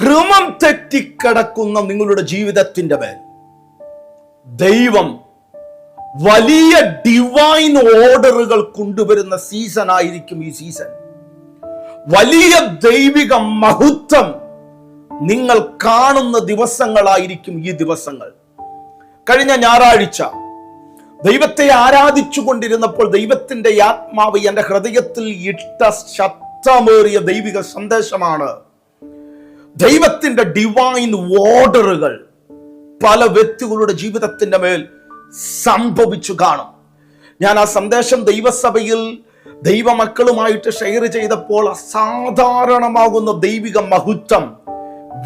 ക്രമം തെറ്റിക്കിടക്കുന്ന നിങ്ങളുടെ ജീവിതത്തിന്റെ മേൽ. ദൈവം വലിയ ഡിവൈൻ ഓർഡറുകൾ കൊണ്ടുവരുന്ന സീസൺ ആയിരിക്കും ഈ സീസൺ വലിയ ദൈവിക മഹത്വം നിങ്ങൾ കാണുന്ന ദിവസങ്ങളായിരിക്കും ഈ ദിവസങ്ങൾ. കഴിഞ്ഞ ഞായറാഴ്ച ദൈവത്തെ ആരാധിച്ചു കൊണ്ടിരുന്നപ്പോൾ ദൈവത്തിന്റെ ആത്മാവ് എന്റെ ഹൃദയത്തിൽ ഇട്ട ശക്തമേറിയ ദൈവിക സന്ദേശമാണ്. ദൈവത്തിന്റെ ഡിവൈൻ ഓർഡറുകൾ പല വ്യക്തികളുടെ ജീവിതത്തിന്റെ മേൽ സംഭവിച്ചു കാണും. ഞാൻ ആ സന്ദേശം ദൈവസഭയിൽ ദൈവമക്കളുമായിട്ട് ഷെയർ ചെയ്തപ്പോൾ അസാധാരണമാകുന്ന ദൈവിക മഹത്വം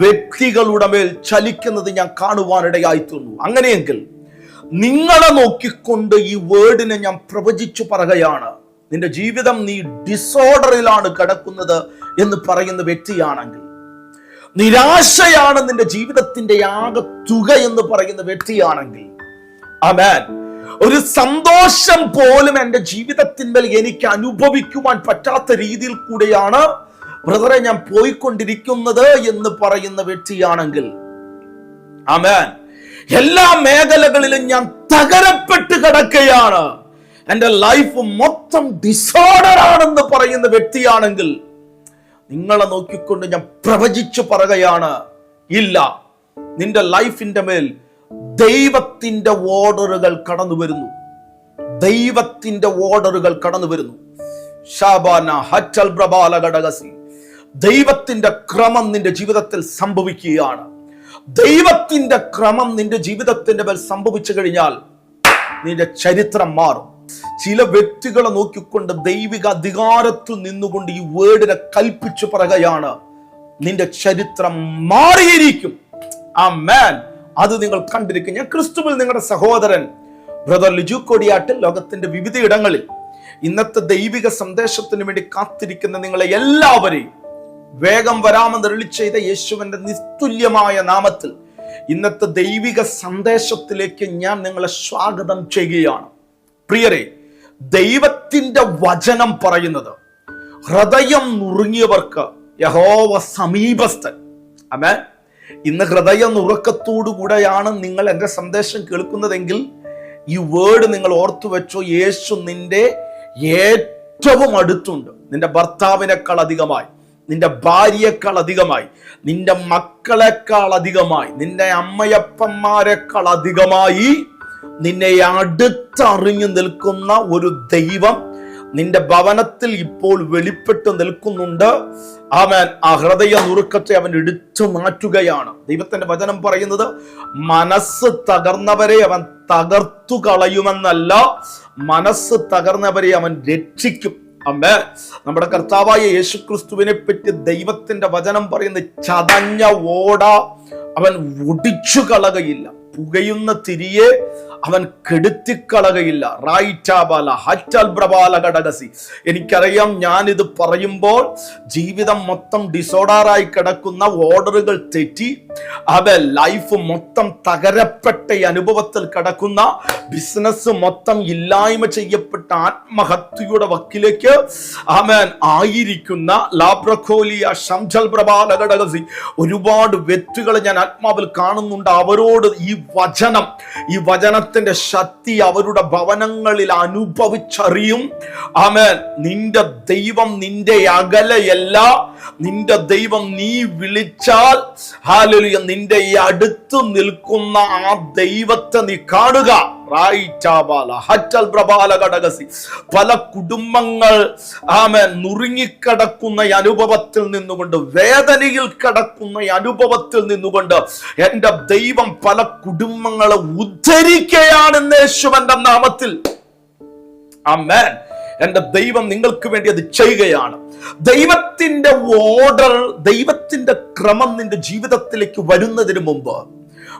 വ്യക്തികളുടെ മേൽ ചലിക്കുന്നത് ഞാൻ കാണുവാനിടയായി തീർന്നു അങ്ങനെയെങ്കിൽ നിങ്ങളെ നോക്കിക്കൊണ്ട് ഈ വേർഡിനെ ഞാൻ പ്രവചിച്ചു പറയുകയാണ്. നിന്റെ ജീവിതം നീ ഡിസോർഡറിലാണ് കിടക്കുന്നത് എന്ന് പറയുന്ന വ്യക്തിയാണെങ്കിൽ നിരാശയാണ് നിന്റെ ജീവിതത്തിന്റെ ആകെ തുക എന്ന് പറയുന്ന വ്യക്തിയാണെങ്കിൽ അമേൻ ഒരു സന്തോഷം പോലും എന്റെ ജീവിതത്തിന്മേൽ എനിക്ക് അനുഭവിക്കുവാൻ പറ്റാത്ത രീതിയിൽ കൂടെയാണ് ബ്രദറെ ഞാൻ പോയിക്കൊണ്ടിരിക്കുന്നത് എന്ന് പറയുന്ന വ്യക്തിയാണെങ്കിൽ അമേൻ എല്ലാ മേഖലകളിലും ഞാൻ തകരപ്പെട്ട് കിടക്കുകയാണ്. എന്റെ ലൈഫ് മൊത്തം ഡിസോർഡർ ആണെന്ന് പറയുന്ന വ്യക്തിയാണെങ്കിൽ നിങ്ങളെ നോക്കിക്കൊണ്ട് ഞാൻ പ്രവചിച്ചു പറയുകയാണ് ഇല്ല നിന്റെ ലൈഫിന്റെ മേൽ ദൈവത്തിന്റെ ഓർഡറുകൾ കടന്നു വരുന്നു. ദൈവത്തിന്റെ ഓർഡറുകൾ കടന്നു വരുന്നു. ഷാബാന ദൈവത്തിന്റെ ക്രമം നിന്റെ ജീവിതത്തിൽ സംഭവിക്കുകയാണ്. ദൈവത്തിന്റെ ക്രമം നിന്റെ ജീവിതത്തിന്റെ മേൽ സംഭവിച്ചു കഴിഞ്ഞാൽ നിന്റെ ചരിത്രം മാറും. ചില വ്യക്തികളെ നോക്കിക്കൊണ്ട് ദൈവിക അധികാരത്തിൽ നിന്നുകൊണ്ട് ഈ വേർഡിനെ കൽപ്പിച്ചു പറയുകയാണ് നിന്റെ ചരിത്രം മാറിയിരിക്കും. ആ മാൻ അത് നിങ്ങൾ കണ്ടിരിക്കും. ഞാൻ ക്രിസ്തുവിൽ നിങ്ങളുടെ സഹോദരൻ ബ്രദർ ലിജു കൊടിയാട്ട് ലോകത്തിന്റെ വിവിധ ഇടങ്ങളിൽ ഇന്നത്തെ ദൈവിക സന്ദേശത്തിന് വേണ്ടി കാത്തിരിക്കുന്ന നിങ്ങളെ എല്ലാവരെയും വേഗം വരാമെന്ന് റിളി ചെയ്ത യേശുവിന്റെ നിസ്തുല്യമായ നാമത്തിൽ ഇന്നത്തെ ദൈവിക സന്ദേശത്തിലേക്ക് ഞാൻ നിങ്ങളെ സ്വാഗതം ചെയ്യുകയാണ്. പ്രിയരെ ദൈവത്തിന്റെ വചനം പറയുന്നത് ഹൃദയം നുറുങ്ങിയവർക്ക് യഹോവ സമീപസ്ഥൻ. അമേ ഇന്ന് ഹൃദയ നുറുക്കത്തോടു കൂടെയാണ് നിങ്ങൾ എന്റെ സന്ദേശം കേൾക്കുന്നതെങ്കിൽ ഈ വേർഡ് നിങ്ങൾ ഓർത്തു വെച്ചോ യേശു നിന്റെ ഏറ്റവും അടുത്തുണ്ട്. നിന്റെ ഭർത്താവിനേക്കാൾ അധികമായി നിന്റെ ഭാര്യയേക്കാൾ അധികമായി നിന്റെ മക്കളെക്കാൾ അധികമായി നിന്റെ അമ്മയപ്പന്മാരെക്കാൾ അധികമായി നിന്നെ അടുത്തറിഞ്ഞു നിൽക്കുന്ന ഒരു ദൈവം നിന്റെ ഭവനത്തിൽ ഇപ്പോൾ വെളിപ്പെട്ട് നിൽക്കുന്നുണ്ട്. അവൻ ആ ഹൃദയ നുറുക്കത്തെ അവൻ എടുത്തു മാറ്റുകയാണ്. ദൈവത്തിന്റെ വചനം പറയുന്നത് മനസ്സ് തകർന്നവരെ അവൻ തകർത്തു കളയുമെന്നല്ല മനസ്സ് തകർന്നവരെ അവൻ രക്ഷിക്കും. അമ്മേ നമ്മുടെ കർത്താവായ യേശുക്രിസ്തുവിനെ പറ്റി ദൈവത്തിന്റെ വചനം പറയുന്ന ചതഞ്ഞ ഓട അവൻ ഒടിച്ചു കളകയില്ല പുകയുന്ന തിരിയെ അവൻ കെടുത്തിക്കളകയില്ല. ഹറ്റൽ എനിക്കറിയാം ഞാനിത് പറയുമ്പോൾ ജീവിതം മൊത്തം ഡിസോർഡറായി കിടക്കുന്ന ഓർഡറുകൾ തെറ്റി അവ ലൈഫ് മൊത്തം തകരപ്പെട്ട അനുഭവത്തിൽ കിടക്കുന്ന ബിസിനസ് മൊത്തം ഇല്ലായ്മ ചെയ്യപ്പെട്ട ആത്മഹത്യയുടെ വക്കിലേക്ക് അവൻ ആയിരിക്കുന്ന ലാബ്രഖോലിയ ഷംജൽ പ്രഭാല ഘടകസി ഒരുപാട് വ്യക്തികളെ ഞാൻ ആത്മാവിൽ കാണുന്നുണ്ട്. അവരോട് ഈ വചനം ഈ വചനത്തിന്റെ ശക്തി അവരുടെ ഭവനങ്ങളിൽ അനുഭവിച്ചറിയും. ആമേൻ. നിന്റെ ദൈവം നിന്റെ അകലെയല്ല. നിന്റെ ദൈവം നീ വിളിച്ചാൽ ഹാലലിയ നിന്റെ ഈ അടുത്ത് നിൽക്കുന്ന ആ ദൈവത്തെ നീ കാണുക. പല കുടുംബങ്ങൾ ആമേൻ നുറുങ്ങിക്കിടക്കുന്ന അനുഭവത്തിൽ നിന്നുകൊണ്ട് വേദനയിൽ കിടക്കുന്ന അനുഭവത്തിൽ നിന്നുകൊണ്ട് എന്റെ ദൈവം പല കുടുംബങ്ങളെ ഉദ്ധരിക്കുകയാണെന്ന് യേശുവന്റെ നാമത്തിൽ. അമ്മേൻ എന്റെ ദൈവം നിങ്ങൾക്ക് വേണ്ടി അത് ചെയ്യുകയാണ്. ദൈവത്തിന്റെ ഓർഡർ ദൈവത്തിന്റെ ക്രമം നിന്റെ ജീവിതത്തിലേക്ക് വരുന്നതിന് മുമ്പ്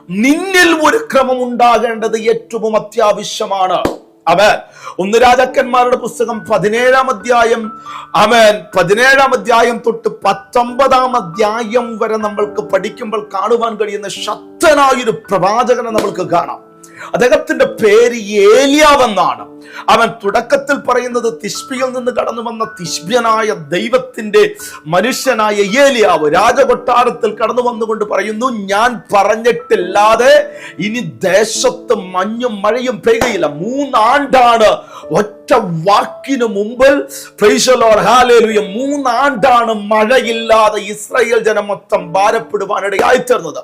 നിന്നിൽ ഒരു ക്രമം ഉണ്ടാകേണ്ടത് ഏറ്റവും അത്യാവശ്യമാണ്. അവൻ ഒന്ന് രാജാക്കന്മാരുടെ പുസ്തകം പതിനേഴാം അധ്യായം അവൻ പതിനേഴാം അധ്യായം തൊട്ട് പത്തൊമ്പതാം അധ്യായം വരെ നമ്മൾക്ക് പഠിക്കുമ്പോൾ കാണുവാൻ കഴിയുന്ന ശക്തനായൊരു പ്രവാചകനെ നമ്മൾക്ക് കാണാം. അദ്ദേഹത്തിന്റെ പേര് ഏലിയാവെന്നാണ് അവൻ തുടക്കത്തിൽ പറയുന്നത് തിഷ്ബിയിൽ നിന്ന് കടന്നു വന്ന തിഷ്ബ്യനായ ദൈവത്തിന്റെ മനുഷ്യനായ ഏലിയാവ് രാജകൊട്ടാരത്തിൽ കടന്നു വന്നുകൊണ്ട് പറയുന്നു ഞാൻ പറഞ്ഞിട്ടില്ലാതെ ഇനി ദേശത്ത് മഞ്ഞും മഴയും പെയ്യുകയില്ല മൂന്നാണ്ടാണ് ഒറ്റ വാക്കിന് മുമ്പിൽ മൂന്നാണ്ടാണ് മഴയില്ലാതെ ഇസ്രായേൽ ജനം മൊത്തം ഭാരപ്പെടുവാനിടയായി തീർന്നത്.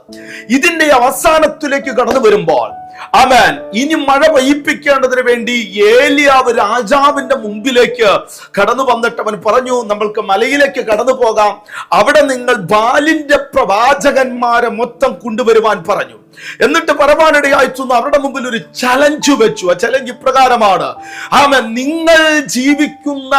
ഇതിന്റെ അവസാനത്തിലേക്ക് കടന്നു വരുമ്പോൾ അവൻ ഇനി മഴ പെയ്യിപ്പിക്കേണ്ടതിന് വേണ്ടി ഏലിയാവ് രാജാവിന്റെ മുമ്പിലേക്ക് കടന്നു വന്നിട്ട് അവൻ പറഞ്ഞു നമ്മൾക്ക് മലയിലേക്ക് കടന്നു പോകാം. അവിടെ നിങ്ങൾ ബാലിന്റെ പ്രവാചകന്മാരെ മൊത്തം കൊണ്ടുവരുവാൻ പറഞ്ഞു. എന്നിട്ട് പറവാനിടയായിത്തുന്നു അവരുടെ മുമ്പിൽ ഒരു ചലഞ്ച് വെച്ചു. ആ ചലഞ്ച് ഇപ്രകാരമാണ് ആമൻ നിങ്ങൾ ജീവിക്കുന്ന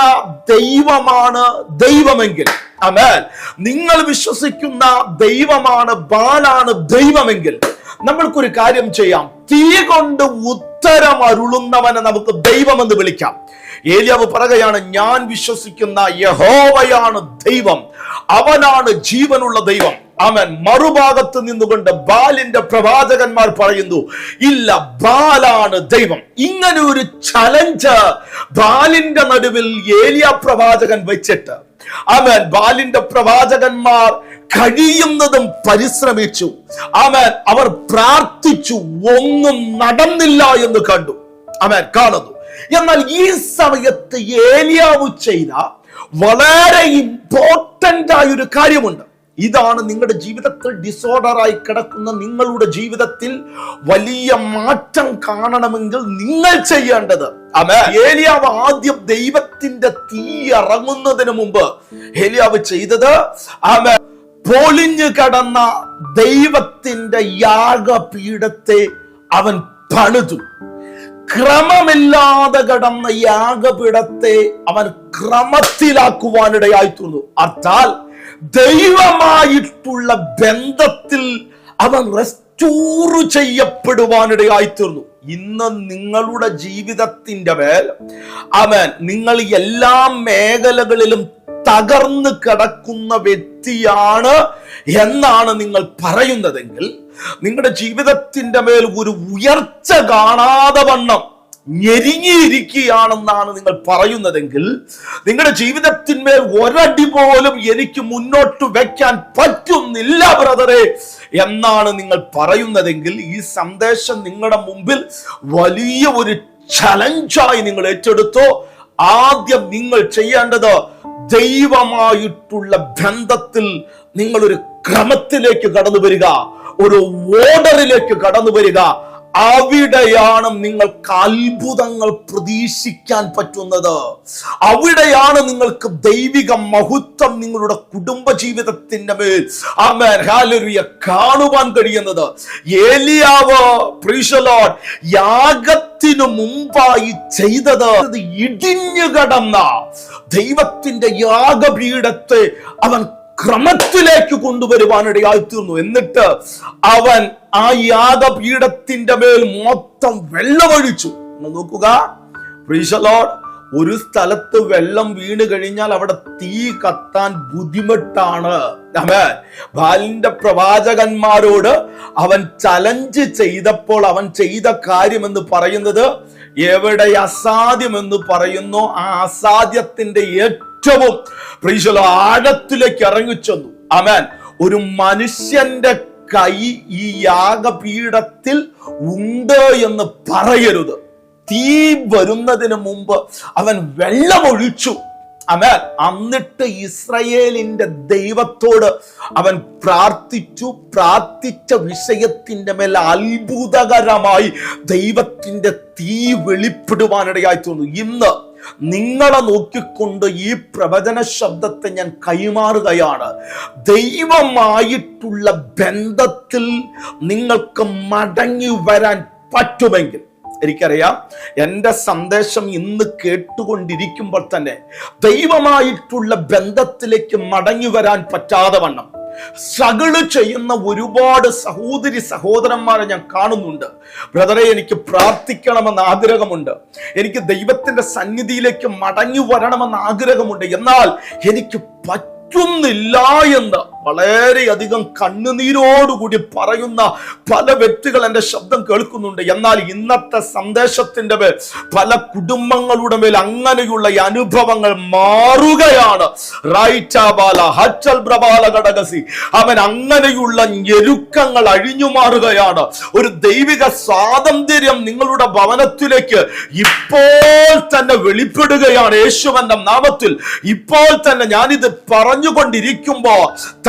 ദൈവമാണ് ദൈവമെങ്കിൽ. ആമേൻ നിങ്ങൾ വിശ്വസിക്കുന്ന ദൈവമാണ് ബാലാണ് ദൈവമെങ്കിൽ. നമ്മൾക്കൊരു കാര്യം ചെയ്യാം തീ കൊണ്ട് ഉത്തരം അരുളുന്നവനെ നമുക്ക് ദൈവമെന്ന് വിളിക്കാം. ഏലിയാവ് പറയുകയാണ് ഞാൻ വിശ്വസിക്കുന്ന യഹോവയാണ് ദൈവം. അവനാണ് ജീവനുള്ള ദൈവം. അവൻ മറുഭാഗത്ത് നിന്നുകൊണ്ട് ബാലിന്റെ പ്രവാചകന്മാർ പറയുന്നു ഇല്ല ബാലാണ് ദൈവം. ഇങ്ങനെ ഒരു ചലഞ്ച് ബാലിന്റെ നടുവിൽ ഏലിയ പ്രവാചകൻ വെച്ചിട്ട് അവൻ ബാലിന്റെ പ്രവാചകന്മാർ കഴിയുന്നതും പരിശ്രമിച്ചു. അവൻ അവർ പ്രാർത്ഥിച്ചു ഒന്നും നടന്നില്ല എന്ന് കണ്ടു. അവൻ കാണുന്നു. എന്നാൽ ഈ സമയത്ത് ഏലിയാവ് ചെയ്ത വളരെ ഇമ്പോർട്ടന്റ് ആയ ഒരു കാര്യമുണ്ട്. ഇതാണ് നിങ്ങളുടെ ജീവിതത്തിൽ ഡിസോർഡറായി കിടക്കുന്ന നിങ്ങളുടെ ജീവിതത്തിൽ വലിയ മാറ്റം കാണണമെങ്കിൽ നിങ്ങൾ ചെയ്യേണ്ടത്. ഏലിയാവ് ആദ്യം ദൈവത്തിന്റെ തീ ഇറങ്ങുന്നതിന് മുമ്പ് ഏലിയാവ് ചെയ്തത് ആമേ പൊളിഞ്ഞു കടന്ന ദൈവത്തിന്റെ യാഗപീഠത്തെ അവൻ പണിതു. ക്രമമില്ലാതെ കടന്ന യാഗപീഠത്തെ അവൻ ക്രമത്തിലാക്കുവാനിടയായി തീർന്നു അർത്ഥാൽ ദൈവമായിട്ടുള്ള ബന്ധത്തിൽ അവൻ റെസ്റ്റോർ ചെയ്യപ്പെടുവാനിടയായി തീർന്നു ഇന്ന് നിങ്ങളുടെ ജീവിതത്തിന്റെ മേൽ അവൻ നിങ്ങൾ എല്ലാ മേഖലകളിലും തകർന്നു കിടക്കുന്ന വ്യക്തിയാണ് എന്നാണ് നിങ്ങൾ പറയുന്നതെങ്കിൽ നിങ്ങളുടെ ജീവിതത്തിന്റെ മേൽ ഒരു ഉയർച്ച കാണാതെ വണ്ണം ഞെരിഞ്ഞിരിക്കുകയാണെന്നാണ് നിങ്ങൾ പറയുന്നതെങ്കിൽ നിങ്ങളുടെ ജീവിതത്തിന്മേൽ ഒരടി പോലും എനിക്ക് മുന്നോട്ട് വെക്കാൻ പറ്റുന്നില്ല ബ്രദറെ എന്നാണ് നിങ്ങൾ പറയുന്നതെങ്കിൽ ഈ സന്ദേശം നിങ്ങളുടെ മുമ്പിൽ വലിയ ഒരു ചലഞ്ചായി നിങ്ങൾ ഏറ്റെടുത്തോ. ആദ്യം നിങ്ങൾ ചെയ്യേണ്ടത് ദൈവമായിട്ടുള്ള ബന്ധത്തിൽ നിങ്ങളൊരു ക്രമത്തിലേക്ക് കടന്നു വരിക ഒരു ഓർഡറിലേക്ക് കടന്നു വരിക അവിടെയാണ് നിങ്ങൾക്ക് അത്ഭുതങ്ങൾ പ്രതീക്ഷിക്കാൻ പറ്റുന്നത്. അവിടെയാണ് നിങ്ങൾക്ക് ദൈവിക മഹത്വം നിങ്ങളുടെ കുടുംബ ജീവിതത്തിന്റെ മേൽ. ആമേൻ. കാണുവാൻ കഴിയുന്നത്. ഏലിയാവ് പ്രീശലോൺ യാഗത്തിനു മുമ്പായി ചെയ്തത് ഇടിഞ്ഞു കടന്ന ദൈവത്തിന്റെ യാഗപീഠത്തെ അവൻ ക്രമത്തിലേക്ക് കൊണ്ടുവരുവാനിടയായി തീർന്നു. എന്നിട്ട് അവൻ ആ യാഗപീഠത്തിന്റെ മേൽ മൊത്തം വെള്ളമൊഴിച്ചു നോക്കുക. ഒരു സ്ഥലത്ത് വെള്ളം വീണ് കഴിഞ്ഞാൽ അവിടെ തീ കത്താൻ ബുദ്ധിമുട്ടാണ്. ബാലിന്റെ പ്രവാചകന്മാരോട് അവൻ ചലഞ്ച് ചെയ്തപ്പോൾ അവൻ ചെയ്ത കാര്യം എന്ന് പറയുന്നത് എവിടെ അസാധ്യമെന്ന് പറയുന്നു. ആ അസാധ്യത്തിന്റെ ഏറ്റവും പ്രീശലോ ആഴത്തിലേക്ക് ഇറങ്ങിച്ചെന്നു. അമേൻ ഒരു മനുഷ്യന്റെ കൈ ഈ യാഗപീഠത്തിൽ ഉണ്ട് എന്ന് പറയരുത്. തീ വരുന്നതിന് മുമ്പ് അവൻ വെള്ളമൊഴിച്ചു അവൻ അന്നിട്ട് ഇസ്രയേലിന്റെ ദൈവത്തോട് അവൻ പ്രാർത്ഥിച്ചു. പ്രാർത്ഥിച്ച വിഷയത്തിന്റെ മേൽ അത്ഭുതകരമായി ദൈവത്തിന്റെ തീ വെളിപ്പെടുവാനിടയായി തോന്നുന്നു. ഇന്ന് നിങ്ങളെ നോക്കിക്കൊണ്ട് ഈ പ്രവചന ശബ്ദത്തെ ഞാൻ കൈമാറുകയാണ്. ദൈവമായിട്ടുള്ള ബന്ധത്തിൽ നിങ്ങൾക്ക് മടങ്ങി വരാൻ പറ്റുമെങ്കിൽ എനിക്കറിയാം എന്റെ സന്ദേശം ഇന്ന് കേട്ടുകൊണ്ടിരിക്കുമ്പോൾ തന്നെ ദൈവമായിട്ടുള്ള ബന്ധത്തിലേക്ക് മടങ്ങി വരാൻ പറ്റാതെ വണ്ണം. സ്ട്രഗിൾ ചെയ്യുന്ന ഒരുപാട് സഹോദരി സഹോദരന്മാരെ ഞാൻ കാണുന്നുണ്ട്. ബ്രദറെ എനിക്ക് പ്രാർത്ഥിക്കണമെന്ന് ആഗ്രഹമുണ്ട്. എനിക്ക് ദൈവത്തിന്റെ സന്നിധിയിലേക്ക് മടങ്ങി വരണമെന്ന് ആഗ്രഹമുണ്ട്. എന്നാൽ എനിക്ക് പറ്റുന്നില്ല എന്ന് വളരെയധികം കണ്ണുനീരോടുകൂടി പറയുന്ന പല വ്യക്തികൾ എന്റെ ശബ്ദം കേൾക്കുന്നുണ്ട്. എന്നാൽ ഇന്നത്തെ സന്ദേശത്തിന്റെ മേൽ പല കുടുംബങ്ങളുടെ മേൽ അങ്ങനെയുള്ള അനുഭവങ്ങൾ മാറുകയാണ്. അവൻ അങ്ങനെയുള്ള ഞെരുക്കങ്ങൾ അഴിഞ്ഞു മാറുകയാണ്. ഒരു ദൈവിക സ്വാതന്ത്ര്യം നിങ്ങളുടെ ഭവനത്തിലേക്ക് ഇപ്പോൾ തന്നെ വെളിപ്പെടുകയാണ്. യേശുവന്റെ നാമത്തിൽ ഇപ്പോൾ തന്നെ ഞാനിത് പറഞ്ഞുകൊണ്ടിരിക്കുമ്പോ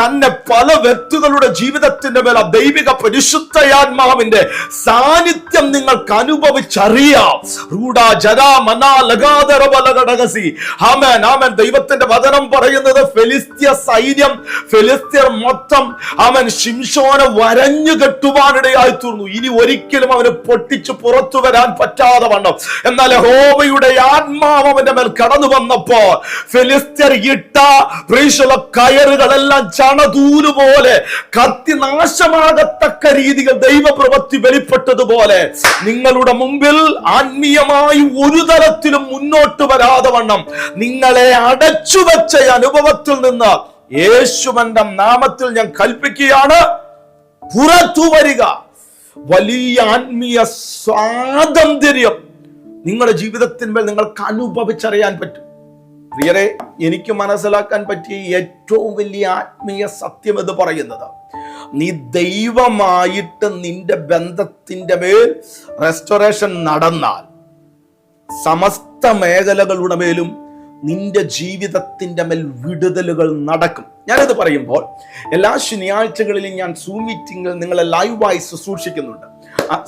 തന്നെ പല വ്യക്തികളുടെ ജീവിതത്തിന്റെ മേൽ ആ ദൈവിക പരിശുദ്ധയാത്മാവിന്റെ സാന്നിധ്യം നിങ്ങൾക്ക് അനുഭവിച്ചറിയാം. ദൈവത്തിന്റെ വചനം പറയുന്നത് ഫെലിസ്ത്യ സൈന്യം ഫെലിസ്ത്യർ മൊത്തം അവൻ ശിംഷോനെ വരഞ്ഞു കെട്ടുവാനിടയായി തീർന്നു ഇനി ഒരിക്കലും അവന് പൊട്ടിച്ചു പുറത്തു വരാൻ പറ്റാതെ വണ്ണം. എന്നാൽ ഹോബയുടെ ആത്മാവ് അവന്റെ മേൽ കടന്നു വന്നപ്പോ ഫെലിസ്ത്യർ ഇട്ട കയറുകളെല്ലാം ചണതൂൽ പോലെ കത്തി നാശമാകത്തക്ക രീതികൾ ദൈവപ്രവൃത്തി വെളിപ്പെട്ടതുപോലെ നിങ്ങളുടെ മുമ്പിൽ ആത്മീയമായി ഒരു തരത്തിലും മുന്നോട്ട് വരാതെ വണ്ണം നിങ്ങളെ അടച്ചു വെച്ച അനുഭവത്തിൽ നിന്ന് യേശുവന്റെ നാമത്തിൽ ഞാൻ കൽപ്പിക്കുകയാണ്. പുറത്തു വരിക. വലിയ ആത്മീയ സ്വാതന്ത്ര്യം നിങ്ങളുടെ ജീവിതത്തിന്മേൽ നിങ്ങൾക്ക് അനുഭവിച്ചറിയാൻ പറ്റും. പ്രിയരെ എനിക്ക് മനസ്സിലാക്കാൻ പറ്റിയ ഏറ്റവും വലിയ ആത്മീയ സത്യം എന്ന് പറയുന്നത്. നീ ദൈവമായിട്ട് നിന്റെ ബന്ധത്തിന്റെ മേൽ റെസ്റ്റോറേഷൻ നടന്നാൽ സമസ്ത മേഖലകളുടെ മേലും നിന്റെ ജീവിതത്തിന്റെ മേൽ വിടുതലുകൾ നടക്കും. ഞാനത് പറയുമ്പോൾ എല്ലാ ശനിയാഴ്ചകളിലും ഞാൻ സൂം മീറ്റിംഗിൽ നിങ്ങളെ ലൈവായി ശുശ്രൂഷിക്കുന്നുണ്ട്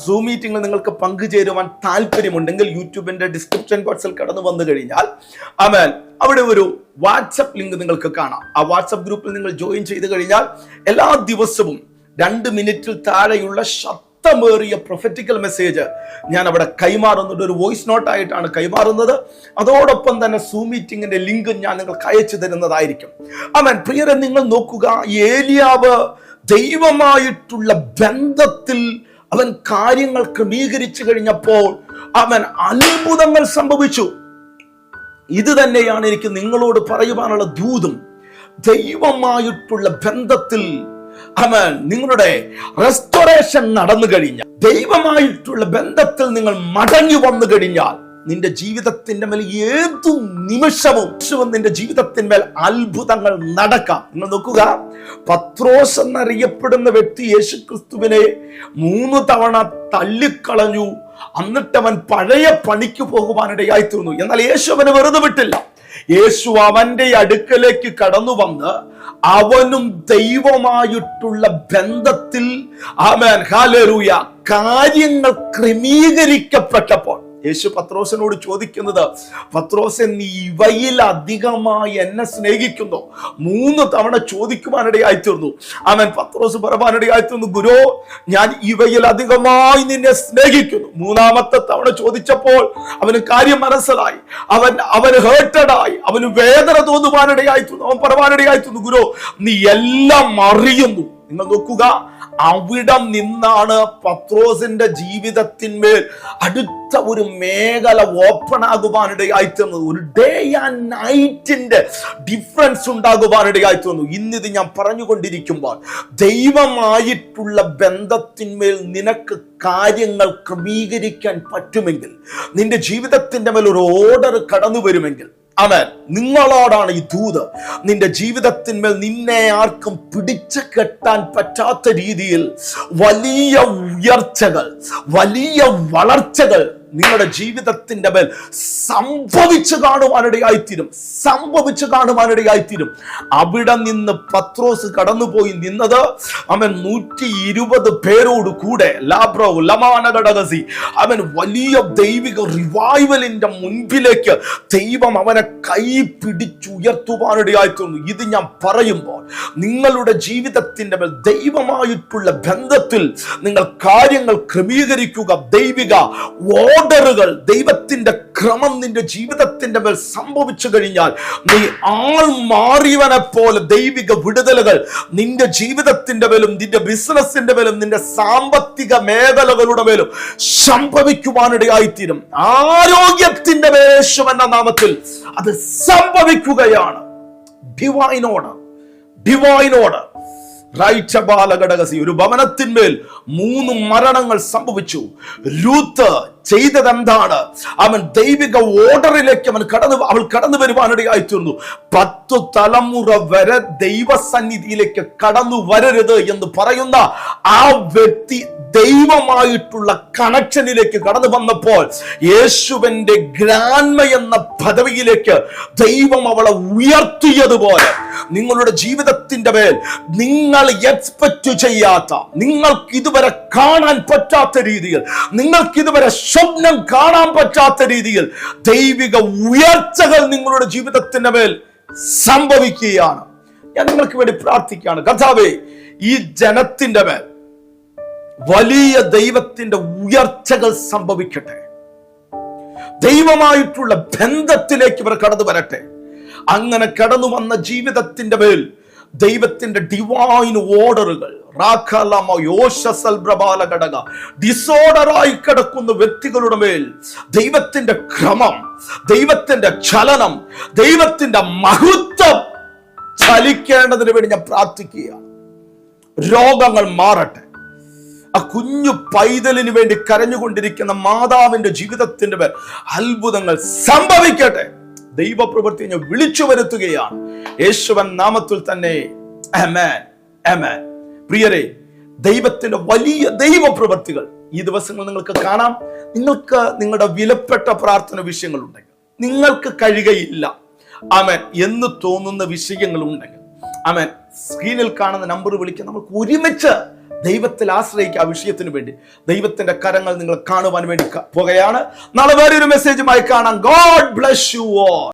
സൂം മീറ്റിംഗിൽ നിങ്ങൾക്ക് പങ്കുചേരുവാൻ താല്പര്യമുണ്ടെങ്കിൽ യൂട്യൂബിന്റെ ഡിസ്ക്രിപ്ഷൻ ബോക്സിൽ കടന്നു വന്നു കഴിഞ്ഞാൽ അമേൽ അവിടെ ഒരു വാട്സപ്പ് ലിങ്ക് നിങ്ങൾക്ക് കാണാം. ആ വാട്സപ്പ് ഗ്രൂപ്പിൽ നിങ്ങൾ ജോയിൻ ചെയ്ത് കഴിഞ്ഞാൽ എല്ലാ ദിവസവും രണ്ട് മിനിറ്റിൽ താഴെയുള്ള ശബ്ദമേറിയ പ്രൊഫറ്റിക്കൽ മെസ്സേജ് ഞാൻ അവിടെ കൈമാറുന്നുണ്ട്. ഒരു വോയിസ് നോട്ട് ആയിട്ടാണ് കൈമാറുന്നത്. അതോടൊപ്പം തന്നെ സൂ മീറ്റിംഗിന്റെ ലിങ്ക് ഞാൻ നിങ്ങൾക്ക് അയച്ചു തരുന്നതായിരിക്കും. അവൻ പ്രിയരെ നിങ്ങൾ നോക്കുക ഏലിയാവ് ദൈവമായിട്ടുള്ള ബന്ധത്തിൽ അവൻ കാര്യങ്ങൾ ക്രമീകരിച്ചു കഴിഞ്ഞപ്പോൾ അവൻ അത്ഭുതങ്ങൾ സംഭവിച്ചു. ഇത് തന്നെയാണ് എനിക്ക് നിങ്ങളോട് പറയുവാനുള്ള ദൂതും. ദൈവമായിട്ടുള്ള ബന്ധത്തിൽ അവൻ നിങ്ങളുടെ റെസ്റ്റോറേഷൻ നടന്നു കഴിഞ്ഞാൽ ദൈവമായിട്ടുള്ള ബന്ധത്തിൽ നിങ്ങൾ മടങ്ങി വന്നു കഴിഞ്ഞാൽ നിന്റെ ജീവിതത്തിന്റെ മേൽ ഏതു നിമിഷവും നിന്റെ ജീവിതത്തിന്മേൽ അത്ഭുതങ്ങൾ നടക്കാം. നിങ്ങൾ നോക്കുക പത്രോസ് എന്നറിയപ്പെടുന്ന വ്യക്തി യേശു ക്രിസ്തുവിനെ മൂന്ന് തവണ തള്ളിക്കളഞ്ഞു. എന്നിട്ട് അവൻ പഴയ പണിക്ക് പോകുവാനിടയായി തീർന്നു എന്നാൽ യേശു അവനെ വെറുതെ വിട്ടില്ല. യേശു അവന്റെ അടുക്കലേക്ക് കടന്നു വന്ന് അവനും ദൈവമായിട്ടുള്ള ബന്ധത്തിൽ ആമേൻ ഹാലരൂയ കാര്യങ്ങൾ ക്രമീകരിക്കപ്പെട്ടപ്പോൾ യേശു പത്രോസിനോട് ചോദിക്കുന്നത് പത്രോസെ നീ ഇവയിൽ അധികമായി എന്നെ സ്നേഹിക്കുന്നു. മൂന്ന് തവണ ചോദിക്കുവാനിടയായി തീർന്നു അവൻ പത്രോസ് പറവാനിടയായി തീർന്നു ഗുരു ഞാൻ ഇവയിൽ അധികമായി നിന്നെ സ്നേഹിക്കുന്നു. മൂന്നാമത്തെ തവണ ചോദിച്ചപ്പോൾ അവന് കാര്യം മനസ്സിലായി. അവൻ അവന് ഹേർട്ടഡായി അവന് വേദന തോന്നുവാനിടയായി തീർന്നു അവൻ പറവാനിടയായി തീർന്നു ഗുരു നീ എല്ലാം അറിയുന്നു. നിങ്ങൾ നോക്കുക അവിടം നിന്നാണ് പത്രോസിന്റെ ജീവിതത്തിന്മേൽ അടുത്ത ഒരു മേഖല ഓപ്പൺ ആകുവാനിടയായി തീർന്നത് ഒരു ഡേ ആൻഡ് നൈറ്റിന്റെ ഡിഫറൻസ് ഉണ്ടാകുവാനിടയായി തീർന്നു ഇന്നിത് ഞാൻ പറഞ്ഞുകൊണ്ടിരിക്കുമ്പോൾ ദൈവമായിട്ടുള്ള ബന്ധത്തിന്മേൽ നിനക്ക് കാര്യങ്ങൾ ക്രമീകരിക്കാൻ പറ്റുമെങ്കിൽ നിന്റെ ജീവിതത്തിന്റെ മേൽ ഒരു ഓർഡർ കടന്നു വരുമെങ്കിൽ അവൻ നിങ്ങളോടാണ് ഈ ദൂത്. നിന്റെ ജീവിതത്തിന്മേൽ നിന്നെ ആർക്കും പിടിച്ചു കെട്ടാൻ പറ്റാത്ത രീതിയിൽ വലിയ ഉയർച്ചകൾ വലിയ വളർച്ചകൾ നിങ്ങളുടെ ജീവിതത്തിന്റെ മേൽ സംഭവിച്ചു കാണുവാനിടയായിത്തീരും. സംഭവിച്ചു കാണുവാനിടയായിത്തീരും. അവിടെ നിന്ന് പത്രോസ് കടന്നുപോയി നിന്നത് അവൻ നൂറ്റി ഇരുപത് പേരോട് കൂടെ. ലാബ്രോ ലമാനഘടകസി അവൻ വലിയ ദൈവിക റിവൈവലിന്റെ മുൻപിലേക്ക് ദൈവം അവനെ കൈ പിടിച്ചുയർത്തുവാനിടയായിത്തീർന്നു. ഇത് ഞാൻ പറയുമ്പോൾ നിങ്ങളുടെ ജീവിതത്തിന്റെ മേൽ ദൈവമായിട്ടുള്ള ബന്ധത്തിൽ നിങ്ങൾ കാര്യങ്ങൾ ക്രമീകരിക്കുക. ദൈവിക ഓർഡറുകൾ ദൈവത്തിന്റെ ക്രമം നിന്റെ ജീവിതത്തിന്റെ മേൽ സംഭവിച്ചു കഴിഞ്ഞാൽ നീ ആൾ മാറിയവനെ പോലെ ദൈവിക വിടുതലുകൾ നിന്റെ ജീവിതത്തിന്റെ മേലും നിന്റെ ബിസിനസിന്റെ മേലും നിന്റെ സാമ്പത്തിക മേഖലകളുടെ മേലും സംഭവിക്കുവാനിടയായിത്തീരും. ആരോഗ്യത്തിന്റെ വേഷം എന്ന നാമത്തിൽ അത് സംഭവിക്കുകയാണ്. ഡിവൈനോട് ഡിവൈനോട് ഒരു ഭവനത്തിന്മേൽ മൂന്ന് മരണങ്ങൾ സംഭവിച്ചു. രൂത്ത് ചെയ്തത് എന്താണ് അവൻ ദൈവിക ഓർഡറിലേക്ക് അവൻ കടന്നു അവൾ കടന്നു വരുവാനിടയായി തീർന്നു. പത്തു തലമുറ വരെ ദൈവസന്നിധിയിലേക്ക് കടന്നു വരരുത് എന്ന് പറയുന്ന ആ വ്യക്തി ദൈവമായിട്ടുള്ള കണക്ഷനിലേക്ക് കടന്നു വന്നപ്പോൾ യേശുവിന്റെ ഗ്രാൻമ എന്ന പദവിയിലേക്ക് ദൈവം അവളെ ഉയർത്തിയതുപോലെ നിങ്ങളുടെ ജീവിതത്തിന്റെ മേൽ നിങ്ങൾ എക്സ്പെക്ട് ചെയ്യാത്ത നിങ്ങൾക്ക് ഇതുവരെ കാണാൻ പറ്റാത്ത രീതിയിൽ നിങ്ങൾക്ക് ഇതുവരെ സ്വപ്നം കാണാൻ പറ്റാത്ത രീതിയിൽ ദൈവിക ഉയർച്ചകൾ നിങ്ങളുടെ ജീവിതത്തിന്റെ മേൽ സംഭവിക്കുകയാണ്. ഞാൻ നിങ്ങൾക്ക് വേണ്ടി പ്രാർത്ഥിക്കുകയാണ്. കഥാവേ ഈ ജനത്തിന്റെ മേൽ വലിയ ദൈവത്തിന്റെ ഉയർച്ചകൾ സംഭവിക്കട്ടെ. ദൈവമായിട്ടുള്ള ബന്ധത്തിലേക്ക് ഇവർ കടന്നു വരട്ടെ. അങ്ങനെ കടന്നു വന്ന ജീവിതത്തിന്റെ മേൽ ദൈവത്തിന്റെ ഡിവൈൻ ഓർഡറുകൾ ഡിസോർഡറായി കിടക്കുന്ന വ്യക്തികളുടെ മേൽ ദൈവത്തിന്റെ ക്രമം ദൈവത്തിന്റെ ചലനം ദൈവത്തിന്റെ മഹത്വം ചലിക്കേണ്ടതിന് വേണ്ടി ഞാൻ പ്രാർത്ഥിക്കുക രോഗങ്ങൾ മാറട്ടെ. ആ കുഞ്ഞു പൈതലിന് വേണ്ടി കരഞ്ഞുകൊണ്ടിരിക്കുന്ന മാതാവിന്റെ ജീവിതത്തിന്റെ മേൽ അത്ഭുതങ്ങൾ സംഭവിക്കട്ടെ. ദൈവപ്രവൃത്തി ഞാൻ വിളിച്ചു വരുത്തുകയാണ്. യേശുവൻ നാമത്തിൽ തന്നെ. പ്രിയരെ ദൈവത്തിന്റെ വലിയ ദൈവ പ്രവൃത്തികൾ ഈ ദിവസങ്ങൾ നിങ്ങൾക്ക് കാണാം. നിങ്ങൾക്ക് നിങ്ങളുടെ വിലപ്പെട്ട പ്രാർത്ഥന വിഷയങ്ങൾ ഉണ്ടെങ്കിൽ നിങ്ങൾക്ക് കഴിയുകയില്ല. അമൻ എന്ന് തോന്നുന്ന വിഷയങ്ങൾ ഉണ്ടെങ്കിൽ അമൻ സ്ക്രീനിൽ കാണുന്ന നമ്പർ വിളിക്കാൻ നമുക്ക് ഒരുമിച്ച് ദൈവത്തിൽ ആശ്രയിക്കുക ആ വിഷയത്തിന് വേണ്ടി. ദൈവത്തിന്റെ കരങ്ങൾ നിങ്ങൾ കാണുവാൻ വേണ്ടി പോകുകയാണ് നാളെ വേറെ ഒരു മെസ്സേജുമായി കാണാം. God bless you all